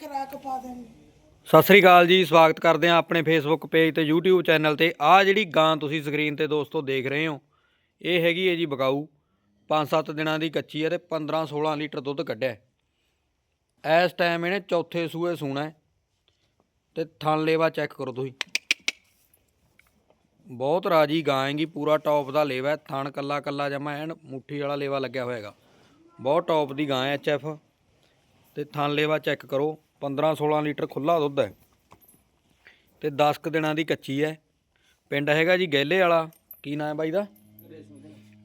ਖਰਾਕ ਪਾ ਦੇਣੀ। ਸਤਿ ਸ੍ਰੀ ਅਕਾਲ ਜੀ, ਸਵਾਗਤ ਕਰਦੇ ਹਾਂ ਆਪਣੇ ਫੇਸਬੁੱਕ ਪੇਜ ਤੇ YouTube ਚੈਨਲ ਤੇ। ਆਹ ਜਿਹੜੀ ਗਾਂ ਤੁਸੀਂ ਸਕਰੀਨ ਤੇ ਦੋਸਤੋ ਦੇਖ ਰਹੇ ਹੋ, ਇਹ ਹੈਗੀ ਹੈ ਜੀ ਬਕਾਊ 5-7 ਦਿਨਾਂ ਦੀ ਕੱਚੀ ਹੈ ਤੇ 15-16 ਲੀਟਰ ਦੁੱਧ ਕੱਢਿਆ ਹੈ। ਇਸ ਟਾਈਮ ਇਹਨੇ ਚੌਥੇ ਸੂਏ ਸੂਣਾ ਹੈ। ਤੇ ਥਣ ਲੇਵਾ ਚੈੱਕ ਕਰੋ ਤੁਸੀਂ। ਬਹੁਤ ਰਾਜੀ ਗਾਂ ਹੈਗੀ, ਪੂਰਾ ਟੌਪ ਦਾ ਲੇਵਾ ਹੈ। ਥਣ ਕੱਲਾ ਕੱਲਾ ਜਮਾ ਐਨ ਮੁੱਠੀ ਵਾਲਾ ਲੇਵਾ ਲੱਗਿਆ ਹੋਇਆ ਹੈਗਾ। ਬਹੁਤ ਟੌਪ ਦੀ ਗਾਂ ਹੈ ਐਚਐਫ ਤੇ ਥਣ ਚੈੱਕ ਕਰੋ 15-16 ਲੀਟਰ ਖੁੱਲਾ ਦੁੱਧ ਹੈ। ਤੇ 10 ਕੁ ਦਿਨਾਂ ਦੀ ਕੱਚੀ ਹੈ। ਪਿੰਡ ਹੈਗਾ ਜੀ ਗਹਿਲੇ ਵਾਲਾ, ਕੀ ਨਾਮ ਹੈ ਬਾਈ ਦਾ?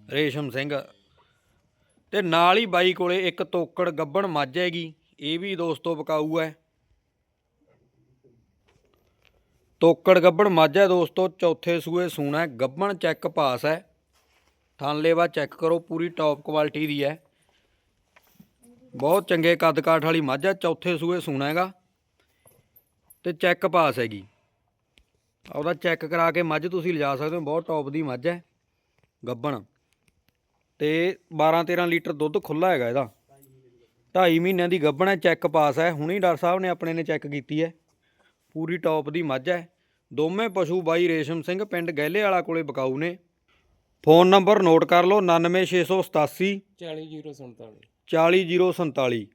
ਰੇਸ਼ਮ ਸਿੰਘ। ਤੇ ਨਾਲ ਹੀ ਬਾਈ ਕੋਲੇ ਇੱਕ ਤੋਕੜ ਗੱਬਣ ਮੱਝ ਹੈਗੀ, ਇਹ ਵੀ ਦੋਸਤੋ ਬਕਾਊ ਹੈ। ਤੋਕੜ ਗੱਬਣ ਮੱਝ ਹੈ ਦੋਸਤੋ, ਚੌਥੇ ਸੂਏ ਸੂਣਾ ਗੱਬਣ ਚੈੱਕ ਪਾਸ ਹੈ। ਥਣ ਚੈੱਕ ਕਰੋ, ਪੂਰੀ ਟੌਪ ਕੁਆਲਿਟੀ ਦੀ ਹੈ। ਬਹੁਤ ਚੰਗੇ ਕੱਦ ਕਾਠ ਵਾਲੀ ਮੱਝ ਹੈ ਚੌਥੇ ਸੂਏ ਸੂਣਾ ਹੈਗਾ। ਤੇ ਚੈੱਕ ਪਾਸ ਹੈਗੀ। ਉਹਦਾ ਚੈੱਕ ਕਰਾ ਕੇ ਮੱਝ ਤੁਸੀਂ ਲਿਜਾ ਸਕਦੇ ਹੋ, ਬਹੁਤ ਟੌਪ ਦੀ ਮੱਝ ਹੈ, ਗੱਬਣ। ਤੇ 12 13 ਲੀਟਰ ਦੁੱਧ ਖੁੱਲਾ ਹੈਗਾ ਇਹਦਾ। 2.5 ਮਹੀਨਿਆਂ ਦੀ ਗੱਬਣ ਹੈ ਚੈੱਕ ਪਾਸ ਹੈ। ਹੁਣੀ ਡਾਕਟਰ ਸਾਹਿਬ ਨੇ ਆਪਣੇ ਨੇ ਚੈੱਕ ਕੀਤੀ ਹੈ। ਪੂਰੀ ਟੌਪ ਦੀ ਮੱਝ ਹੈ। ਦੋਵੇਂ ਪਸ਼ੂ ਬਾਈ ਰੇਸ਼ਮ ਸਿੰਘ ਪਿੰਡ ਗਹਿਲੇ ਵਾਲਾ ਕੋਲੇ ਬਕਾਊ ਨੇ। ਫੋਨ ਨੰਬਰ ਨੋਟ ਕਰ ਲਓ 99687 40047 40047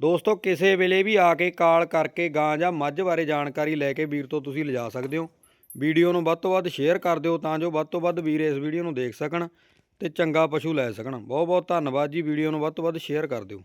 ਦੋਸਤੋ, ਕਿਸੇ ਵੇਲੇ ਵੀ ਆ ਕੇ ਕਾਲ ਕਰਕੇ ਗਾਂ ਜਾਂ ਮੱਝ ਬਾਰੇ ਜਾਣਕਾਰੀ ਲੈ ਕੇ ਵੀਰ ਤੋਂ ਤੁਸੀਂ ਲਿਜਾ ਸਕਦੇ ਹੋ। ਵੀਡੀਓ ਨੂੰ ਵੱਧ ਤੋਂ ਵੱਧ ਸ਼ੇਅਰ ਕਰ ਦਿਓ ਤਾਂ ਜੋ ਵੱਧ ਤੋਂ ਵੱਧ ਵੀਰ ਇਸ ਵੀਡੀਓ ਨੂੰ ਦੇਖ ਸਕਣ ਤੇ ਚੰਗਾ ਪਸ਼ੂ ਲੈ ਸਕਣ। ਬਹੁਤ ਬਹੁਤ ਧੰਨਵਾਦ ਜੀ। ਵੀਡੀਓ ਨੂੰ ਵੱਧ ਤੋਂ ਵੱਧ ਸ਼ੇਅਰ ਕਰ ਦਿਓ।